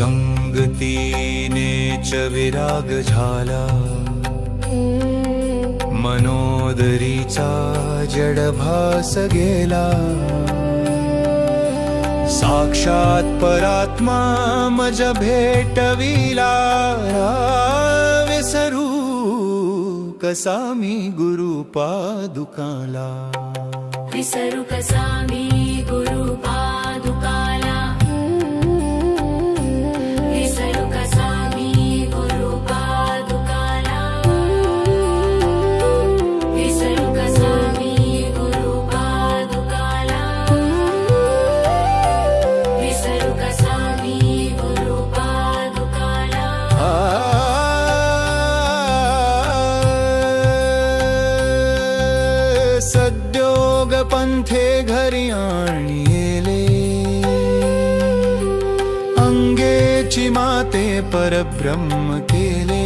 संगतीने च विराग झाला. मनोदरीचा जडभास गेला. साक्षात परात्मा मज भेटविला. विसरू कसा मी गुरु पादुकाला विसरू कसा मी गुरु पादुकाला परब्रह्म केले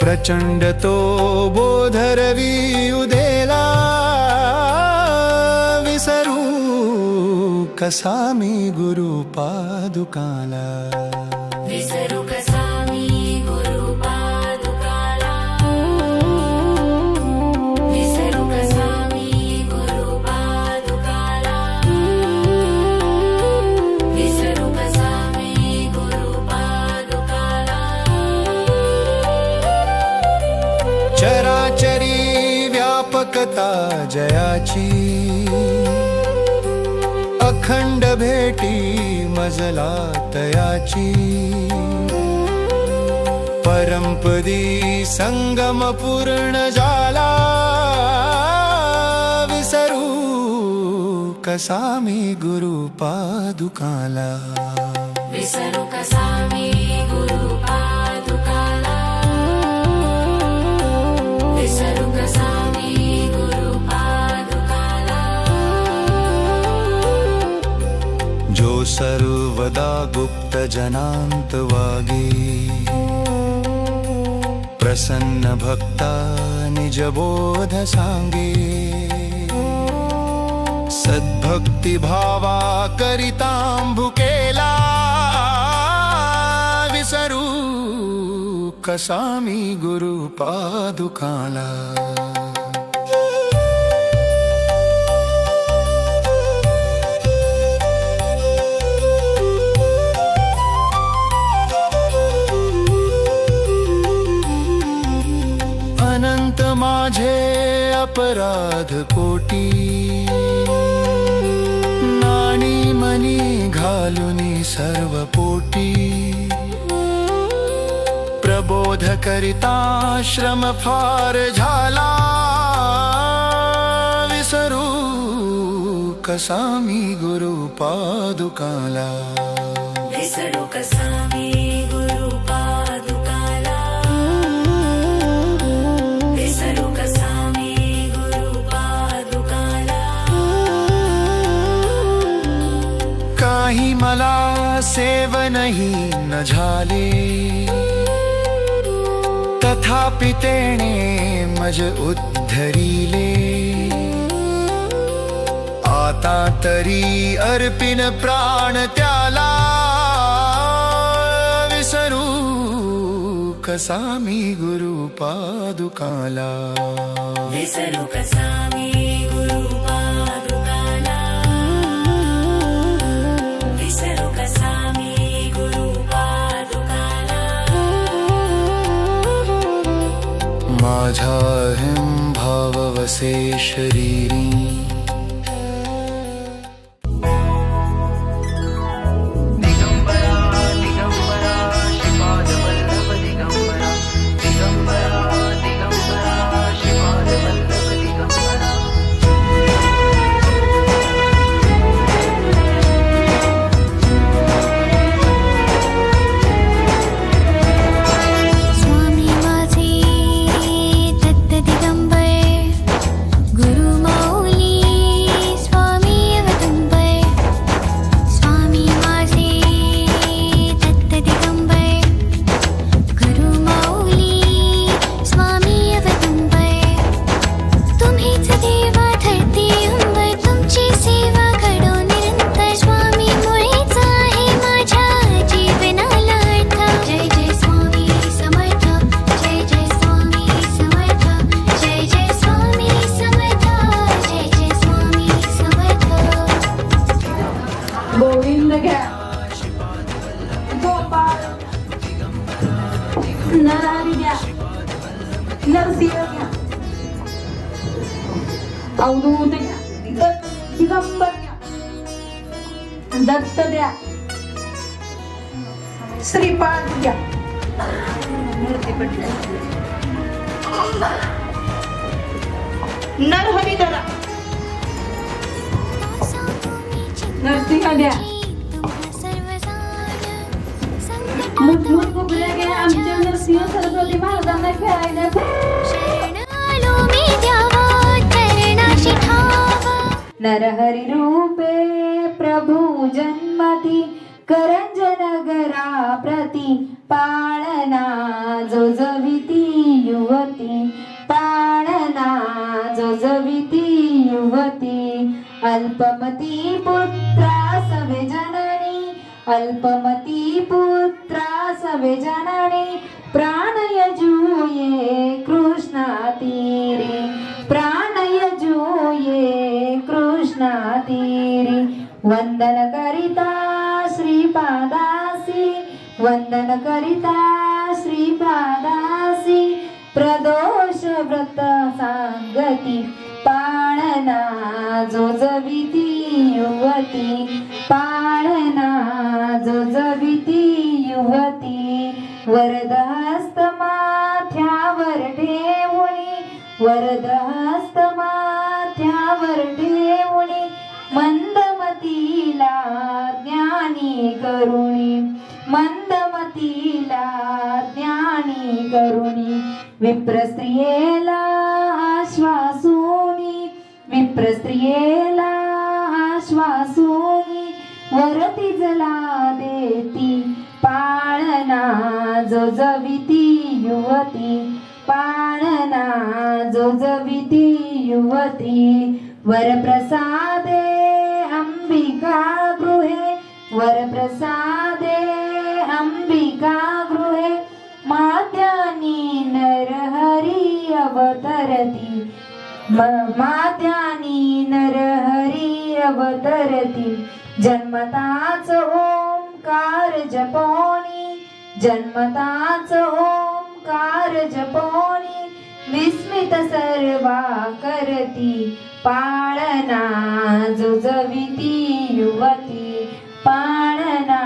प्रचंड तो बोधरवी उदेला विसरू कसा मी गुरु पादुकाला विसरू व्यापकता जयाची। अखंड भेटी मजला तयाची। परंपदी संगम पूर्ण झाला विसरू कसा मी गुरु पादुकाला। विसरू मी गुरु पादुकाला सर्वदा गुप्त जनांत वागे प्रसन्न भक्ता निज बोध सांगे सद्भक्ती भावा विसरू कसामि गुरुपादुकाला। अपराध कोटी नाणी मनी घालुनी सर्व पोटी प्रबोध करिता श्रम फार झाला। कसा मी गुरु पादुकाला विसरू कसा मला सेवनही न झाले. तथापि तेने मज उद्धरिले. आता तरी अर्पिन प्राण त्याला विसरू कसा मी गुरु पादुकाला. विसरू कसा मी गुरु पादुकाला माझा हिं भाववसे शरीरी। घ्या गोपाळ नरारी घ्या नरसिंह घ्या अवधूत घ्या दिगंबर घ्या दत्त द्या श्रीपाद घ्या नरहरी धरा नरसिंह द्या मुठभूत आमच्या नरसिंह सरस्वती महाराजांना खेळायला नरहरी रूपे प्रभु जन्मती करंजन नगरा प्रती पाळना जोजविती युवती पाळना जोजविती युवती अल्पमती पुत्रा सवे जन अल्पमती पुत्रा सवे जननि प्राणयजूये कृष्णातीरि प्राणयजूये कृष्णातीरे। वन्दनकरिता श्रीपादासी वन्दनकरिता श्रीपादासि प्रदोषव्रतासा पाळना जोजविती युवती. पाळना जोजविती युवती. वरदहस्त माथ्यावर ठेवणी वरदहस्त माथ्यावर ठेवणी. मंदमतीला ज्ञानी करुणी मंदमतीला ज्ञानी करुणी. विप्रस्त्रियेला प्रस्त्रियेला आश्वासुनी वरती जला देती. पाळना जो जविती युवती. पाळना जो जविती युवती. वरप्रसादे अंबिका गृहे. वरप्रसादे अंबिका गृहे. माद्यानी नरहरी अवतरती. म- माद्यानी नरहरी अवतरती. जन्मताच ओंकार जपोनी जन्मताच ओंकार जपोनी विस्मित सर्वा करती. पाळना जोजविती युवती. पाळना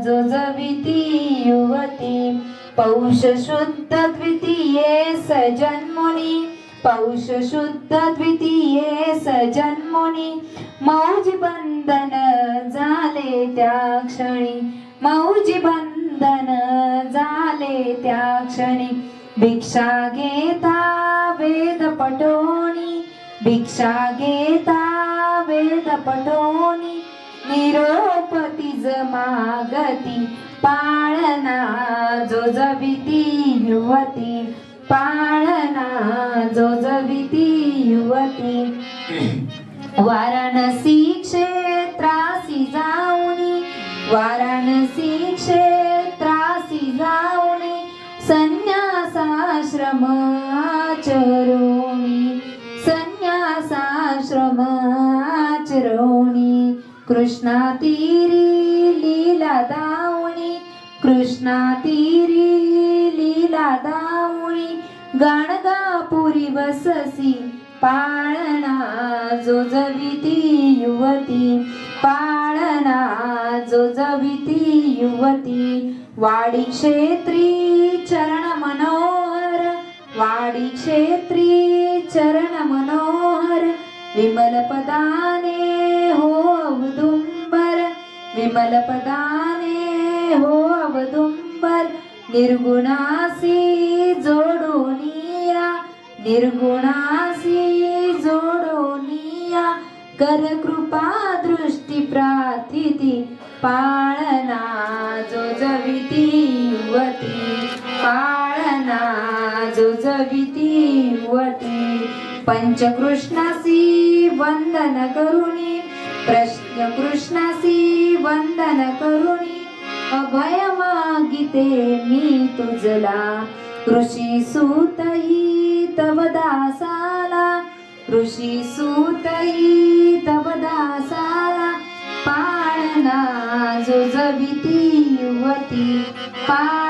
जोजविती युवती. पौष शुद्ध द्वितीये सजन्मुनी पौष शुद्ध द्वितीये सजन्मुनी मौजी बंधन झाले त्या क्षणी। मौजी बंधन झाले त्या क्षणी। भिक्षा घेता वेद पटोनी भिक्षा घेता वेद पटोनी निरोपती मागती पाळना जो जविती युवती। पाळना जो जविती युवती. वाराणसी क्षेत्रासी जाऊनी वाराणसी क्षेत्रासी जाऊनी संन्यासाश्रम आचरोणी संन्यासाश्रम आचरोणी कृष्णा लीला दावणी कृष्णातीरी लीला दावणी गाणगापुरी बससी पाळणा जो जविती युवती पाळणा जो जविती युवती वाडी क्षेत्री चरण मनोहर वाडी क्षेत्री चरण मनोहर विमल पदाने हो अवदुंबर विमल पदाने हो अवदुंबर निर्गुणासी जोडोनिया निर्गुणासी जोडोनिया कर कृपा दृष्टी प्रार्थिती पाळना जो जविती युवती पाळना जो जविती युवती पंचकृष्णासी वंदन करुणी प्रश्न कृष्णासी वंदन करुणी अभय मागिते मी तुझला. ऋषी सूतही तव दासाला. ऋषी सूतही तव दासाला. पाळना जो जविती युवती. पाळ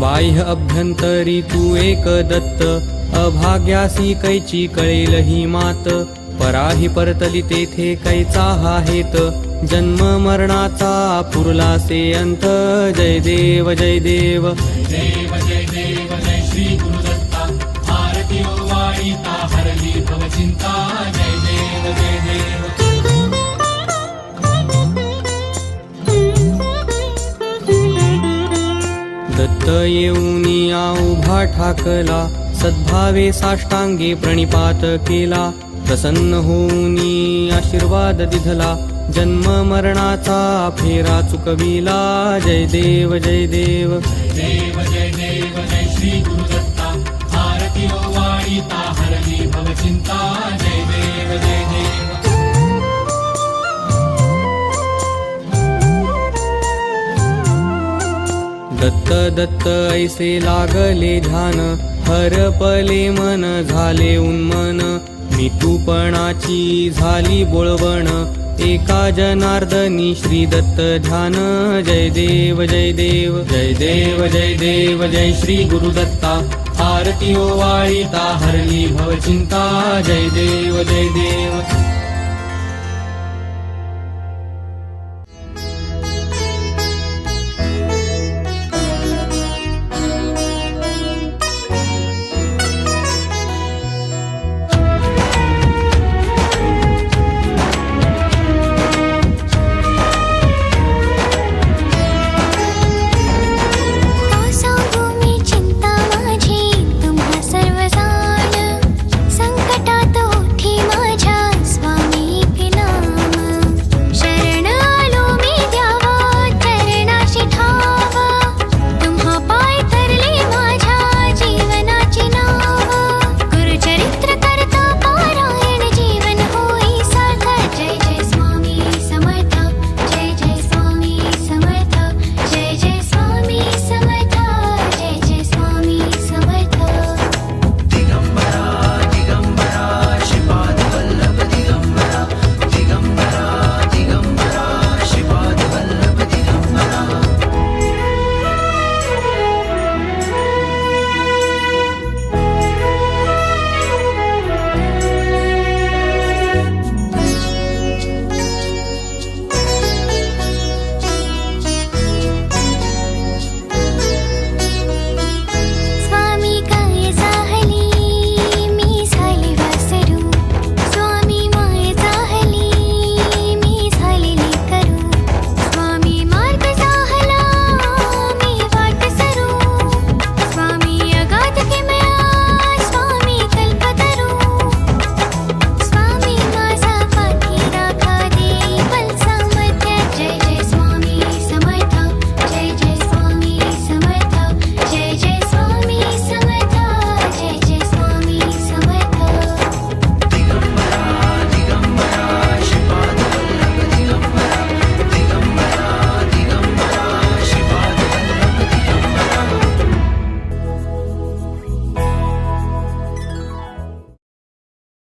बाह्य अभ्यंतरी तू एक दत्त. अभाग्यासी कैची कळेल ही मात. पराही परतली तेथे कैचा हा हेत. जन्म मरणाचा पुरला से अंत. जय देव जय देव. देव जय देव जय श्री गुरुदत्ता. हरली जय देव जय येऊन दत्त उभा ठाकला. सद्भावे साष्टांगे प्रणिपात केला. प्रसन्न होऊन आशीर्वाद दिधला. जन्म मरणाचा फेरा चुकविला. जय देव जय देव. देव जय देव जय श्री गुरुदत्ता. आरती ओवाळीता जय देव जय देव. दत्त दत्त ऐसे लागले ध्यान. हरपले मन झाले उन्मन. मितूपणाची झाली बोळवण. एका जनार्दनी श्री दत्त ध्यान. जय देव जय देव जय देव जय देव जय श्री गुरुदत्ता आरती हो ओवाळीता हरली भव चिंता. जय देव जय देव